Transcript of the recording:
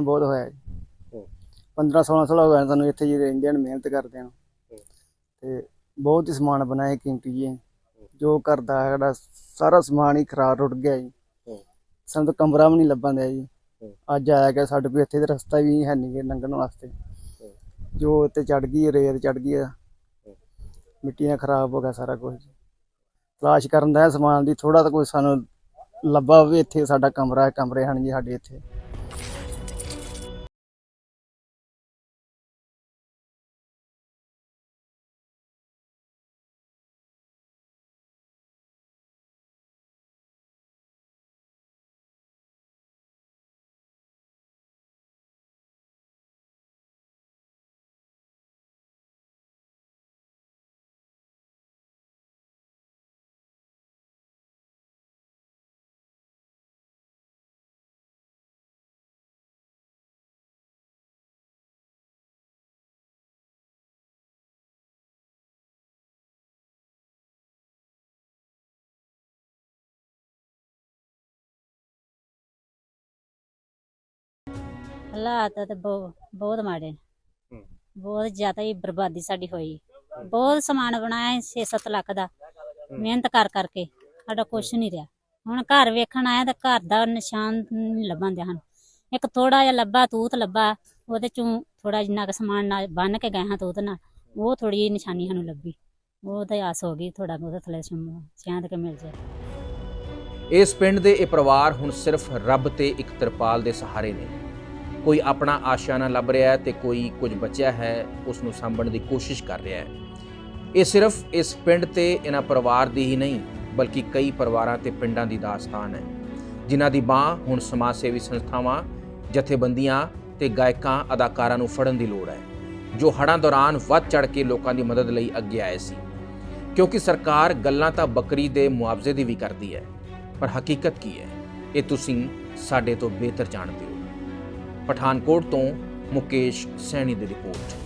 ਬਹੁਤ ਹੋਇਆ ਜੀ। ਹੂੰ। 15 16 ਸਾਲ ਹੋ ਗਏ ਸਾਨੂੰ ਇੱਥੇ ਜੀ ਰਹਿੰਦੇ ਨੇ ਮਿਹਨਤ ਕਰਦੇ ਨੂੰ। ਤੇ ਬਹੁਤ ਹੀ ਸਮਾਨ ਬਣਾਏ ਕੀਮਤੀ ਜੀ। ਜੋ ਘਰ ਸਾਡਾ ਸਾਰਾ ਸਮਾਨ ਹੀ ਖਰਾਬ ਰੁੜ ਗਿਆ ਜੀ। ਸਾਨੂੰ ਤਾਂ ਕਮਰਾ ਵੀ ਨਹੀਂ ਲੱਭਣ ਦਿਆ ਜੀ। ਅੱਜ ਆਇਆ ਕਿ ਸਾਡੇ ਕੋਲ, ਇੱਥੇ ਦਾ ਰਸਤਾ ਵੀ ਹੈ ਨਹੀਂ ਲੰਘਣ ਵਾਸਤੇ। ਜੋ ਉੱਤੇ ਚੜ ਗਈ, ਰੇਤ ਚੜ ਗਈ ਆ। ਮਿੱਟੀ ਨਾਲ ਖਰਾਬ ਹੋ ਗਿਆ ਸਾਰਾ ਕੁਝ ਤਲਾਸ਼ ਕਰਨ ਦਾ ਸਮਾਨ ਦੀ ਥੋੜਾ ਤਾਂ ਕੋਈ ਸਾਨੂੰ ਲੱਭਾ ਵੀ ਇੱਥੇ ਸਾਡਾ ਕਮਰਾ, ਕਮਰੇ ਹਨ ਜੀ ਸਾਡੇ ਇੱਥੇ। ਹਾਲਾਤ ਤੇ ਬਹੁ- ਬਹੁਤ ਮਾੜੇ ਨੇ। ਹੂੰ। ਬਹੁਤ ਜ਼ਿਆਦਾ ਹੀ ਬਰਬਾਦੀ ਸਾਡੀ ਹੋਈ। ਬਹੁਤ ਸਮਾਨ ਬਣਾਇਆ 6-7 ਲੱਖ ਦਾ। ਮਿਹਨਤ ਕਰ ਕਰਕੇ। ਸਾਡਾ ਕੁਝ ਨਹੀਂ ਰਿਹਾ। ਹੁਣ ਘਰ ਵੇਖਣ ਆਇਆ ਤਾਂ ਘਰ ਦਾ ਨਿਸ਼ਾਨ ਨਹੀਂ ਲੱਭਣ ਦਿਆ ਹਨ ਇੱਕ ਥੋੜਾ ਜਿਹਾ ਲੱਭਾ ਤੂਤ ਲੱਭਾ। ਉਹਦੇ ਚੋਂ ਥੋੜਾ ਜਿੰਨਾ ਕੁ ਸਮਾਨ ਨਾਲ ਬੰਨ ਕੇ ਗਏ ਹਾਂ ਤੂਤ ਨਾਲ ਉਹ ਥੋੜੀ ਜਿਹੀ ਨਿਸ਼ਾਨੀ ਸਾਨੂੰ ਲੱਭੀ। ਉਹ ਤਾਂ ਆਸ ਹੋ ਗਈ ਥੋੜਾ ਬਹੁਤ ਥਲੇ ਸਿਆਂਦ ਕੇ ਮਿਲ ਜਾਏ। ਇਸ ਪਿੰਡ ਦੇ ਇਹ ਪਰਿਵਾਰ ਹੁਣ ਸਿਰਫ ਰੱਬ ਤੇ ਇੱਕ ਤਰਪਾਲ ਦੇ ਸਹਾਰੇ ਨੇ। ਕੋਈ ਆਪਣਾ ਆਸ਼ਿਆਨਾ ਲੱਭ ਰਿਹਾ ਹੈ ਤੇ ਕੋਈ ਕੁਝ ਬਚਿਆ ਹੈ ਉਸ ਨੂੰ ਸਾਂਭਣ ਦੀ ਕੋਸ਼ਿਸ਼ ਕਰ ਰਿਹਾ ਹੈ। ਇਹ ਸਿਰਫ ਇਸ ਪਿੰਡ ਤੇ ਇਹਨਾਂ ਪਰਿਵਾਰ ਦੀ ਹੀ ਨਹੀਂ, ਬਲਕਿ ਕਈ ਪਰਿਵਾਰਾਂ ਤੇ ਪਿੰਡਾਂ ਦੀ ਦਾਸਤਾਨ ਹੈ। ਜਿਨ੍ਹਾਂ ਦੀ ਬਾਹ ਹੁਣ ਸਮਾਜ ਸੇਵੀ ਸੰਸਥਾਵਾਂ, ਜਥੇਬੰਦੀਆਂ ਤੇ ਗਾਇਕਾਂ, ਅਦਾਕਾਰਾਂ ਨੂੰ ਫੜਨ ਦੀ ਲੋੜ ਹੈ, ਜੋ ਹੜ੍ਹਾਂ ਦੌਰਾਨ ਵੱਧ ਚੜ ਕੇ ਲੋਕਾਂ ਦੀ ਮਦਦ ਲਈ ਅੱਗੇ ਆਏ ਸੀ। ਕਿਉਂਕਿ ਸਰਕਾਰ ਗੱਲਾਂ ਤਾਂ ਬੱਕਰੀ ਦੇ ਮੁਆਵਜ਼ੇ ਦੀ ਵੀ ਕਰਦੀ ਹੈ, ਪਰ ਹਕੀਕਤ ਕੀ ਹੈ? ਇਹ ਤੁਸੀਂ ਸਾਡੇ ਤੋਂ ਬਿਹਤਰ ਜਾਣਦੇ ਹੋ। ਪਠਾਨਕੋਟ ਤੋਂ ਮੁਕੇਸ਼ ਸੈਣੀ ਦੀ ਰਿਪੋਰਟ।